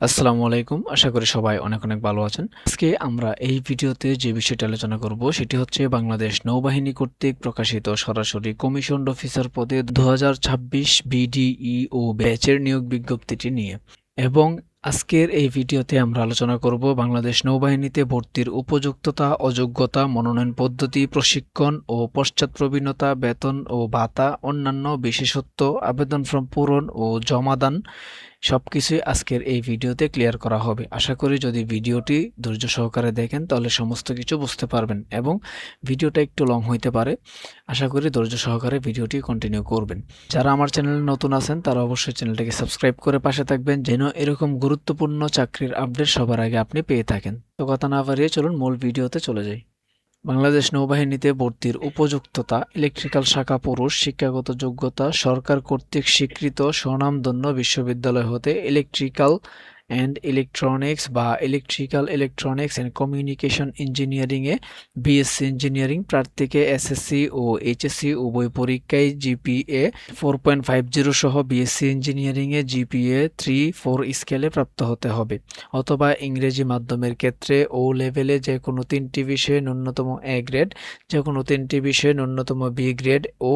আসসালামু আলাইকুম। আশা করি সবাই অনেক অনেক ভালো আছেন। আজকে আমরা এই ভিডিওতে যে বিষয়টি আলোচনা করব, সেটি হচ্ছে বাংলাদেশ নৌবাহিনী কর্তৃক প্রকাশিত সরাসরি কমিশন অফিসার পদে দু হাজার বিডিই ও ব্যাচের নিয়োগ বিজ্ঞপ্তিটি নিয়ে। এবং আজকের এই ভিডিওতে আমরা আলোচনা করব বাংলাদেশ নৌবাহিনীতে ভর্তির উপযুক্ততা, অযোগ্যতা, মনোনয়ন পদ্ধতি, প্রশিক্ষণ ও পশ্চাৎ প্রবীণতা, বেতন ও ভাতা, অন্যান্য বিশেষত্ব, আবেদন ফর্ম পূরণ ও জমাদান সবকিছুই আজকের এই ভিডিওতে ক্লিয়ার করা হবে। আশা করি যদি ভিডিওটি ধৈর্য সহকারে দেখেন, তাহলে সমস্ত কিছু বুঝতে পারবেন এবং ভিডিওটা একটু লং হইতে পারে। আশা করি ধৈর্য সহকারে ভিডিওটি কন্টিনিউ করবেন। যারা আমার চ্যানেলে নতুন আছেন, তারা অবশ্যই চ্যানেলটাকে সাবস্ক্রাইব করে পাশে থাকবেন, যেন এরকম গুরুত্বপূর্ণ চাকরির আপডেট সবার আগে আপনি পেয়ে থাকেন। তো কথা না বাড়িয়ে চলুন মূল ভিডিওতে চলে যাই। বাংলাদেশ নৌবাহিনীতে ভর্তির উপযুক্ততা, ইলেকট্রিক্যাল শাখা পুরুষ, শিক্ষাগত যোগ্যতা, সরকার কর্তৃক স্বীকৃত স্বনামধন্য বিশ্ববিদ্যালয় হতে ইলেকট্রিক্যাল অ্যান্ড ইলেকট্রনিক্স বা ইলেকট্রিক্যাল ইলেকট্রনিক্স অ্যান্ড কমিউনিকেশন ইঞ্জিনিয়ারিংয়ে বিএসসি ইঞ্জিনিয়ারিং প্রার্থীকে এসএসসি ও এইচএসসি উভয় পরীক্ষায় GPA four point five zero সহ বিএসসি ইঞ্জিনিয়ারিংয়ে জিপিএ থ্রি ফোর স্কেলে প্রাপ্ত হতে হবে। অথবা ইংরেজি মাধ্যমের ক্ষেত্রে ও লেভেলে যে কোনো তিনটি বিষয়ে ন্যূনতম এ গ্রেড যে কোনো তিনটি বিষয়ে ন্যূনতম বি গ্রেড ও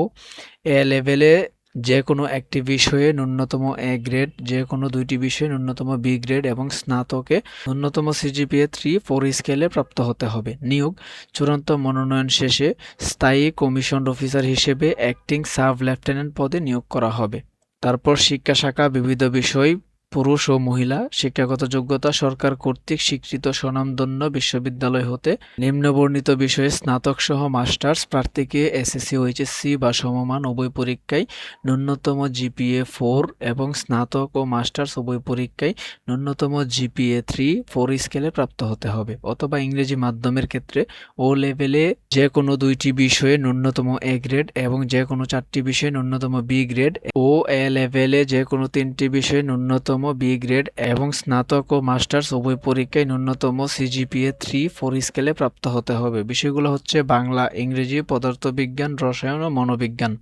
এ লেভেলে যে কোনো একটি বিষয়ে ন্যূনতম এ গ্রেড যে কোনো দুইটি বিষয়ে ন্যূনতম বি গ্রেড এবং স্নাতকে ন্যূনতম সিজিপিএ থ্রি ফোর স্কেলে প্রাপ্ত হতে হবে। নিয়োগ, চূড়ান্ত মনোনয়ন শেষে স্থায়ী কমিশন অফিসার হিসেবে অ্যাক্টিং সাব লেফটেন্যান্ট পদে নিয়োগ করা হবে। তারপর শিক্ষা শাখা, বিবিধ বিষয় পুরুষ ও মহিলা শিক্ষাগত যোগ্যতা সরকার কর্তৃক স্বীকৃত স্বনামধন্য বিশ্ববিদ্যালয় হতে নিম্নবর্ণিত বিষয়ে স্নাতক সহ মাস্টার্স, প্রার্থীকে এসএসসি ও এইচএসসি বা সমমান উভয় পরীক্ষায় ন্যূনতম জিপিএ ফোর এবং স্নাতক ও মাস্টার্স উভয় পরীক্ষায় ন্যূনতম জিপিএ থ্রি ফোর স্কেলে প্রাপ্ত হতে হবে অথবা ইংরেজি মাধ্যমের ক্ষেত্রে ও লেভেলে যে কোনো দুইটি বিষয়ে ন্যূনতম এ গ্রেড এবং যে কোনো চারটি বিষয়ে ন্যূনতম বি গ্রেড ও এ লেভেলে যে কোনো তিনটি বিষয়ে ন্যূনতম বি গ্রেড এবং স্নাতক ও মাস্টার্স উভয় পরীক্ষায় ন্যূনতম সিজিপিএ থ্রি ফোর স্কেলে প্রাপ্ত হতে হবে। বিষয়গুলো হচ্ছে বাংলা, ইংরেজি, পদার্থবিজ্ঞান, রসায়ন ও মনোবিজ্ঞান।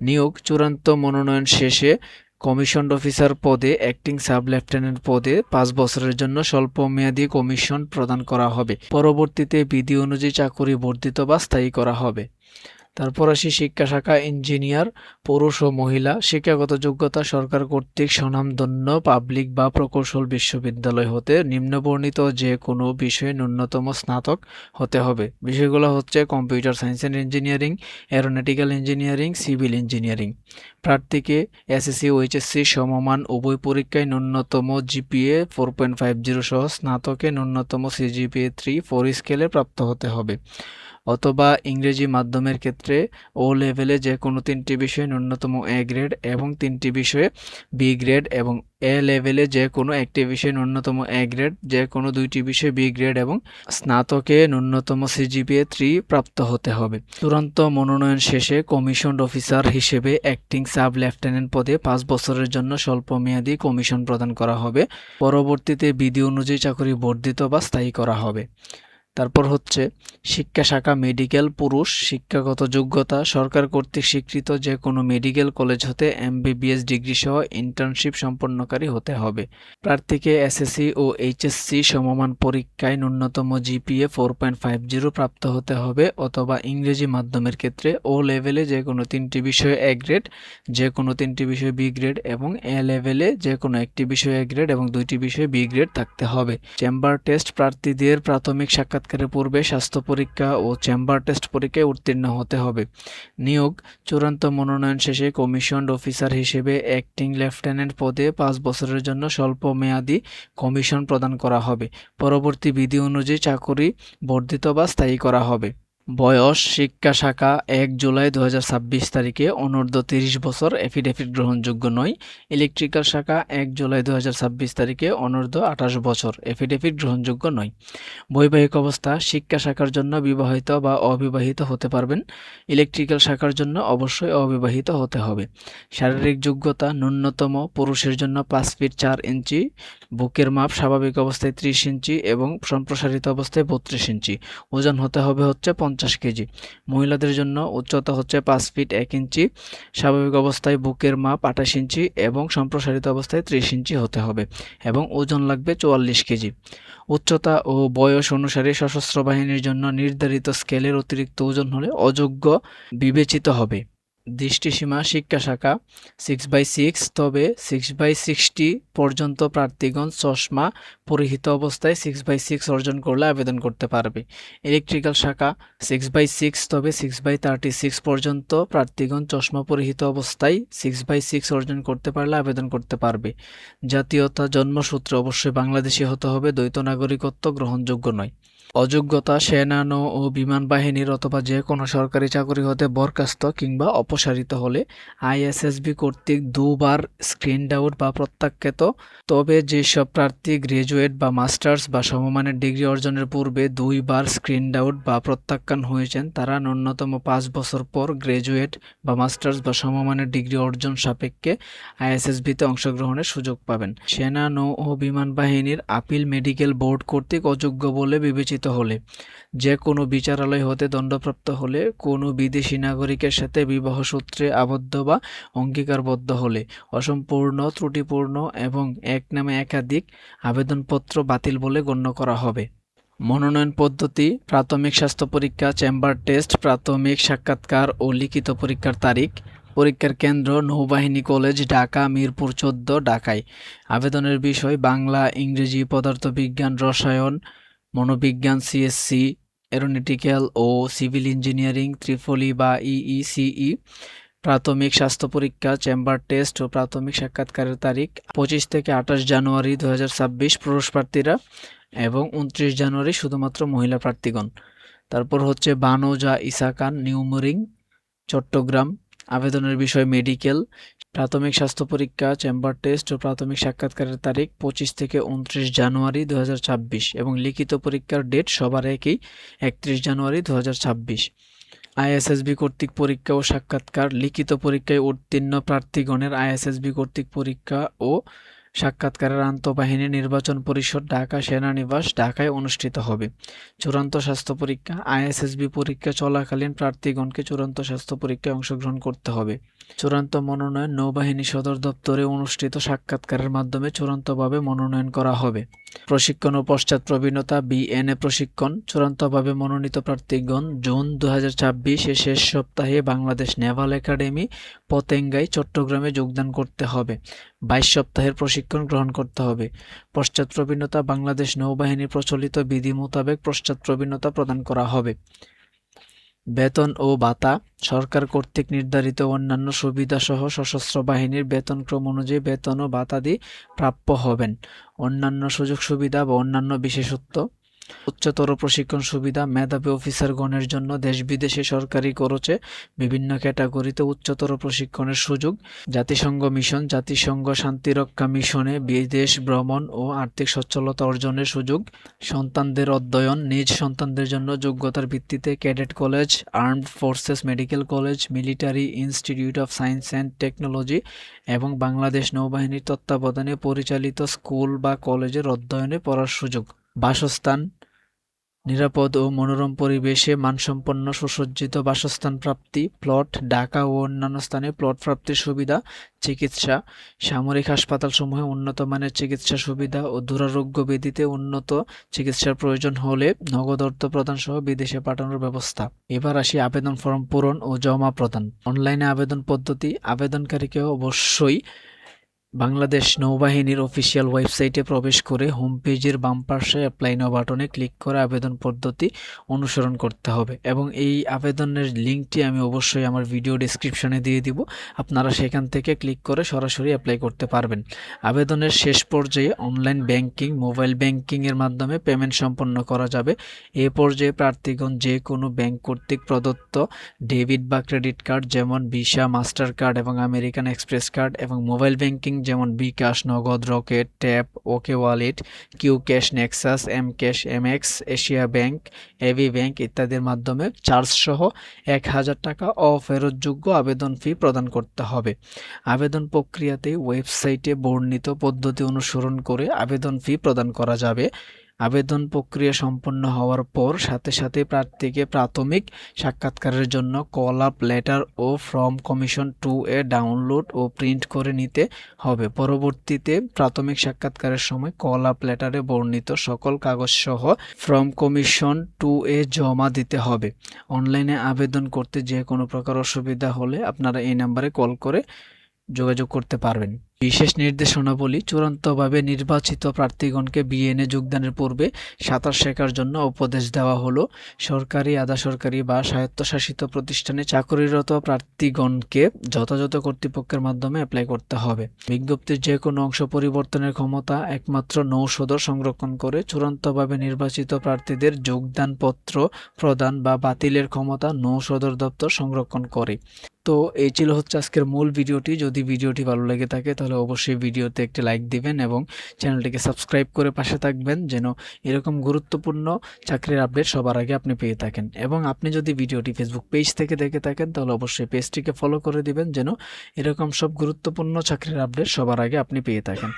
নিয়োগ চূড়ান্ত মনোনয়ন শেষে কমিশন অফিসার পদে, অ্যাক্টিং সাব লেফটেন্যান্ট পদে পাঁচ বছরের জন্য স্বল্পমেয়াদী কমিশন প্রদান করা হবে। পরবর্তীতে বিধি অনুযায়ী চাকরি বর্ধিত বা স্থায়ী করা হবে। তারপর আসি শিক্ষা শাখা ইঞ্জিনিয়ার, পুরুষ ও মহিলা, শিক্ষাগত যোগ্যতা সরকার কর্তৃক স্বনামধন্য পাবলিক বা প্রকৌশল বিশ্ববিদ্যালয় হতে নিম্নবর্ণিত যে কোনো বিষয়ে ন্যূনতম স্নাতক হতে হবে। বিষয়গুলো হচ্ছে computer science and engineering aeronautical engineering, civil engineering. প্রার্থীকে এসএসসি ও এইচএসসি সমমান উভয় পরীক্ষায় ন্যূনতম GPA four point five zero সহ স্নাতকে ন্যূনতম সিজিপিএ থ্রি ফোর স্কেলে প্রাপ্ত হতে হবে। অথবা ইংরেজি মাধ্যমের ক্ষেত্রে ও লেভেলে যে কোনো তিনটি বিষয়ে ন্যূনতম এ গ্রেড এবং তিনটি বিষয়ে বি গ্রেড এবং এ লেভেলে যে কোনো একটি বিষয়ে ন্যূনতম এ গ্রেড যে কোনো দুইটি বিষয়ে বি গ্রেড এবং স্নাতকে ন্যূনতম সিজিপিএ থ্রি প্রাপ্ত হতে হবে। চূড়ান্ত মনোনয়ন শেষে কমিশন অফিসার হিসেবে অ্যাক্টিং সাব লেফটেন্যান্ট পদে পাঁচ বছরের জন্য স্বল্প স্বল্পমেয়াদী কমিশন প্রদান করা হবে। পরবর্তীতে বিধি অনুযায়ী চাকরি বর্ধিত বা স্থায়ী করা হবে। তারপর হচ্ছে শিক্ষা শাখা মেডিকেল পুরুষ, শিক্ষাগত যোগ্যতা, সরকার কর্তৃক স্বীকৃত যে কোনো মেডিকেল কলেজ হতে এমবিবিএস ডিগ্রি সহ ইন্টার্নশিপ সম্পন্নকারী হতে হবে। প্রার্থীকে এসএসসি ও এইচএসসি সমমান পরীক্ষায় ন্যূনতম GPA four point five zero প্রাপ্ত হতে হবে অথবা ইংরেজি মাধ্যমের ক্ষেত্রে ও লেভেলে যে কোনো তিনটি বিষয়ে এ গ্রেড যে কোনো তিনটি বিষয়ে বি গ্রেড এবং এ লেভেলে যে কোনো একটি বিষয়ে এ গ্রেড এবং দুইটি বিষয়ে বি গ্রেড থাকতে হবে। চেম্বার টেস্ট প্রার্থীদের প্রাথমিক সাক্ষাৎ সাক্ষাৎকারের পূর্বে স্বাস্থ্য পরীক্ষা ও চেম্বার টেস্ট পরীক্ষায় উত্তীর্ণ হতে হবে। নিয়োগ, চূড়ান্ত মনোনয়ন শেষে কমিশন অফিসার হিসেবে অ্যাক্টিং লেফটেন্যান্ট পদে পাঁচ বছরের জন্য স্বল্প মেয়াদী কমিশন প্রদান করা হবে। পরবর্তী বিধি অনুযায়ী চাকরি বর্ধিত বা স্থায়ী করা হবে। বয়স শিক্ষা শাখা এক জুলাই দু হাজার ছাব্বিশ তারিখে অনূর্ধ্ব তিরিশ বছর এফিডেভিট গ্রহণযোগ্য নয়। ইলেকট্রিক্যাল শাখা এক জুলাই দু হাজার ছাব্বিশ তারিখে অনূর্ধ্ব আঠাশ বছর এফিডেভিট গ্রহণযোগ্য নয়। বৈবাহিক অবস্থা শিক্ষা শাখার জন্য বিবাহিত বা অবিবাহিত হতে পারবেন। ইলেকট্রিক্যাল শাখার জন্য অবশ্যই অবিবাহিত হতে হবে। শারীরিক যোগ্যতা ন্যূনতম পুরুষের জন্য পাঁচ ফিট চার ইঞ্চি, বুকের মাপ স্বাভাবিক অবস্থায় ত্রিশ ইঞ্চি এবং সম্প্রসারিত অবস্থায় বত্রিশ ইঞ্চি। ওজন হতে হবে হচ্ছে পঞ্চাশ পঞ্চাশ কেজি। মহিলাদের জন্য উচ্চতা হচ্ছে পাঁচ ফিট এক ইঞ্চি। স্বাভাবিক অবস্থায় বুকের মাপ আঠাশ ইঞ্চি এবং সম্প্রসারিত অবস্থায় ত্রিশ ইঞ্চি হতে হবে এবং ওজন লাগবে চুয়াল্লিশ কেজি। উচ্চতা ও বয়স অনুসারে সশস্ত্র বাহিনীর জন্য নির্ধারিত স্কেলের অতিরিক্ত ওজন হলে অযোগ্য বিবেচিত হবে। দৃষ্টিসীমা শিক্ষা শাখা সিক্স বাই সিক্স তবে সিক্স বাই সিক্সটি পর্যন্ত প্রার্থীগণ চশমা পরিহিত অবস্থায় সিক্স বাই সিক্স অর্জন করলে আবেদন করতে পারবে। ইলেকট্রিক্যাল শাখা সিক্স বাই সিক্স তবে সিক্স বাই থার্টি সিক্স পর্যন্ত প্রার্থীগণ চশমা পরিহিত অবস্থায় সিক্স বাই সিক্স অর্জন করতে পারলে আবেদন করতে পারবে। জাতীয়তা জন্মসূত্রে অবশ্যই বাংলাদেশি হতে হবে, দ্বৈত নাগরিকত্ব গ্রহণযোগ্য নয়। অযোগ্যতা, সেনা, নৌ ও বিমান বাহিনীর অথবা যে কোনো সরকারি চাকরি হতে বরখাস্ত কিংবা অপসারিত হলে আইএসএসবি কর্তৃক দুবার স্ক্রিন ডাউট বা প্রত্যাখ্যাত। তবে যেসব প্রার্থী গ্রাজুয়েট বা মাস্টার্স বা সমমানের ডিগ্রি অর্জনের পূর্বে দুইবার স্ক্রিন আউট বা প্রত্যাখ্যান হয়েছেন, তারা ন্যূনতম পাঁচ বছর পর গ্রাজুয়েট বা মাস্টার্স বা সমমানের ডিগ্রি অর্জন সাপেক্ষে আইএসএসবিতে অংশগ্রহণের সুযোগ পাবেন। সেনা, নৌ ও বিমান বাহিনীর আপিল মেডিকেল বোর্ড কর্তৃক অযোগ্য বলে বিবেচিত হলে। যে কোনো বিচারালয় হতে দণ্ডপ্রাপ্ত হলে কোনো বিদেশি নাগরিকের সাথে বিবাহ সূত্রে আবদ্ধ বা অঙ্গীকারবদ্ধ হলে। অসম্পূর্ণ, ত্রুটিপূর্ণ এবং এক নামে একাধিক আবেদনপত্র বাতিল বলে গণ্য করা হবে। মনোনয়ন পদ্ধতি, প্রাথমিক স্বাস্থ্য পরীক্ষা, চেম্বার টেস্ট, প্রাথমিক সাক্ষাৎকার ও লিখিত পরীক্ষার তারিখ, পরীক্ষার কেন্দ্র, নৌবাহিনী কলেজ, ঢাকা, মিরপুর চোদ্দ, ঢাকায়। আবেদনের বিষয় বাংলা, ইংরেজি, পদার্থবিজ্ঞান, রসায়ন মনোবিজ্ঞান সিএসসি এরোনটিক্যাল ও সিভিল ইঞ্জিনিয়ারিং ত্রিফলি বা ইইসিই প্রাথমিক স্বাস্থ্য পরীক্ষা চেম্বার টেস্ট ও প্রাথমিক সাক্ষাৎকারের তারিখ, পঁচিশ থেকে আঠাশ জানুয়ারি দু হাজার ছাব্বিশ পুরুষ প্রার্থীরা এবং উনত্রিশ জানুয়ারি শুধুমাত্র মহিলা প্রার্থীগণ। তারপর হচ্ছে বানোজা, ইসাকান নিউমরিং চট্টগ্রাম আবেদনের বিষয় মেডিকেল, প্রাথমিক স্বাস্থ্য পরীক্ষা, চেম্বার টেস্ট ও প্রাথমিক সাক্ষাৎকারের তারিখ পঁচিশ থেকে উনত্রিশ জানুয়ারি দু হাজার ছাব্বিশ এবং লিখিত পরীক্ষার ডেট সবার একই, একত্রিশ জানুয়ারি দু হাজার ছাব্বিশ। আইএসএসবি কর্তৃক পরীক্ষা ও সাক্ষাৎকার, লিখিত পরীক্ষায় উত্তীর্ণ প্রার্থীগণের আইএসএসবি কর্তৃক পরীক্ষা ও সাক্ষাৎকারের আন্তঃবাহিনী নির্বাচন পরিষদ ঢাকা সেনানিবাস ঢাকায় অনুষ্ঠিত হবে। চূড়ান্ত স্বাস্থ্য পরীক্ষা, আইএসএসবি পরীক্ষা চলাকালীন প্রার্থীগণকে চূড়ান্ত স্বাস্থ্য পরীক্ষায় অংশগ্রহণ করতে হবে। চূড়ান্ত মনোনয়ন নৌবাহিনী সদর দপ্তরে অনুষ্ঠিত সাক্ষাৎকারের মাধ্যমে চূড়ান্তভাবে মনোনয়ন করা হবে। প্রশিক্ষণ ও পশ্চাৎ প্রবীণতা, বিএনএ প্রশিক্ষণ, চূড়ান্তভাবে মনোনীত প্রার্থীগণ জুন দু এর শেষ সপ্তাহে বাংলাদেশ নেভাল একাডেমি, পতেঙ্গায়, চট্টগ্রামে যোগদান করতে হবে। বাইশ সপ্তাহের প্রশিক্ষণ গ্রহণ করতে হবে। পশ্চাৎ প্রবীণতা বাংলাদেশ নৌবাহিনীর প্রচলিত বিধি মোতাবেক পশ্চাৎ প্রবীণতা প্রদান করা হবে। বেতন ও ভাতা, সরকার কর্তৃক নির্ধারিত অন্যান্য সুবিধাসহ সশস্ত্র বাহিনীর বেতনক্রম অনুযায়ী বেতন ও ভাতাদি প্রাপ্য হবেন। অন্যান্য সুযোগ সুবিধা বা অন্যান্য বিশেষত্ব উচ্চতর প্রশিক্ষণ সুবিধা মেধাবী অফিসারগণের জন্য দেশ বিদেশে সরকারি খরচে বিভিন্ন ক্যাটাগরিতে উচ্চতর প্রশিক্ষণের সুযোগ। জাতিসংঘ মিশন, জাতিসংঘ শান্তিরক্ষা মিশনে বিদেশ ভ্রমণ ও আর্থিক সচ্ছলতা অর্জনের সুযোগ। সন্তানদের অধ্যয়ন, নিজ সন্তানদের জন্য যোগ্যতার ভিত্তিতে cadet college, armed forces medical college, military institute of science and technology এবং বাংলাদেশ নৌবাহিনীর তত্ত্বাবধানে পরিচালিত স্কুল বা কলেজের অধ্যয়নে পড়ার সুযোগ। বাসস্থান নিরাপদ ও মনোরম পরিবেশে মানসম্পন্ন সুসজ্জিত বাসস্থান প্রাপ্তি, প্লট, ঢাকা ও অন্যান্য স্থানে প্লট প্রাপ্তির সুবিধা, চিকিৎসা, সামরিক হাসপাতালসমূহে উন্নত মানের চিকিৎসা সুবিধা ও দুরারোগ্য ব্যাধিতে উন্নত চিকিৎসার প্রয়োজন হলে নগদ অর্থ প্রদান সহ বিদেশে পাঠানোর ব্যবস্থা। এবার আসি আবেদন ফর্ম পূরণ ও জমা প্রদান। অনলাইনে আবেদন পদ্ধতি আবেদনকারীকে অবশ্যই বাংলাদেশ নৌবাহিনীর অফিসিয়াল ওয়েবসাইটে প্রবেশ করে হোম পেজের বাম পাশে অ্যাপ্লাই নাও বাটনে ক্লিক করে আবেদন পদ্ধতি অনুসরণ করতে হবে এবং এই আবেদনের লিঙ্কটি আমি অবশ্যই আমার ভিডিও ডিসক্রিপশনে দিয়ে দিব। আপনারা সেখান থেকে ক্লিক করে সরাসরি অ্যাপ্লাই করতে পারবেন। আবেদনের শেষ পর্যায়ে অনলাইন ব্যাংকিং মোবাইল ব্যাংকিংয়ের মাধ্যমে পেমেন্ট সম্পন্ন করা যাবে। এ পর্যায়ে প্রার্থীগণ যে কোনো ব্যাংক কর্তৃক প্রদত্ত ডেবিট বা ক্রেডিট কার্ড যেমন ভিসা মাস্টার কার্ড এবং আমেরিকান এক্সপ্রেস কার্ড এবং মোবাইল ব্যাংকিং যেমন bKash, Nagad, Rocket, Tap, OK wallet, Q cash, Nexus, M cash, M X, Asia bank AB bank ইত্যাদির মাধ্যমে চার্জ সহ এক হাজার টাকা অফেরতযোগ্য আবেদন ফি প্রদান করতে হবে। আবেদন প্রক্রিয়াতে ওয়েবসাইটে বর্ণিত পদ্ধতি অনুসরণ করে আবেদন ফি প্রদান করা যাবে। আবেদন প্রক্রিয়া সম্পন্ন হওয়ার পর সাথে সাথে প্রার্থীকে প্রাথমিক সাক্ষাৎকারের জন্য call up letter O form commission two A download O print করে নিতে হবে। পরবর্তীতে প্রাথমিক সাক্ষাৎকারের সময় কল আপ লেটারে বর্ণিত সকল কাগজ সহ ফর্ম কমিশন টু এ জমা দিতে হবে। অনলাইনে আবেদন করতে যে কোনো প্রকার অসুবিধা হলে আপনারা এই নাম্বারে কল করে যোগাযোগ করতে পারবেন। বিশেষ নির্দেশনাবলী চূড়ান্তভাবে নির্বাচিত প্রার্থীগণকে বিএনএ যোগদানের পূর্বে সাঁতার শেখার জন্য উপদেশ দেওয়া হলো। সরকারি আধা সরকারি বা স্বায়ত্তশাসিত প্রতিষ্ঠানে চাকরিরত প্রার্থীগণকে যথাযথ কর্তৃপক্ষের মাধ্যমে অ্যাপ্লাই করতে হবে। বিজ্ঞপ্তির যে কোনো অংশ পরিবর্তনের ক্ষমতা একমাত্র নৌসদর সংরক্ষণ করে চূড়ান্তভাবে নির্বাচিত প্রার্থীদের যোগদানপত্র প্রদান বা বাতিলের ক্ষমতা নৌসদর দপ্তর সংরক্ষণ করে। তো, এই ছিল হচ্ছে আজকের মূল ভিডিওটি। যদি ভিডিওটি ভালো লেগে থাকে তাহলে অবশ্যই ভিডিওতে একটি লাইক দিবেন এবং চ্যানেলটিকে সাবস্ক্রাইব করে পাশে থাকবেন যেন এরকম গুরুত্বপূর্ণ চাকরির আপডেট সবার আগে আপনি পেয়ে থাকেন। এবং আপনি যদি ভিডিওটি ফেসবুক পেজ থেকে দেখে থাকেন, তাহলে অবশ্যই পেজটিকে ফলো করে দিবেন যেন এরকম সব গুরুত্বপূর্ণ চাকরির আপডেট সবার আগে আপনি পেয়ে থাকেন।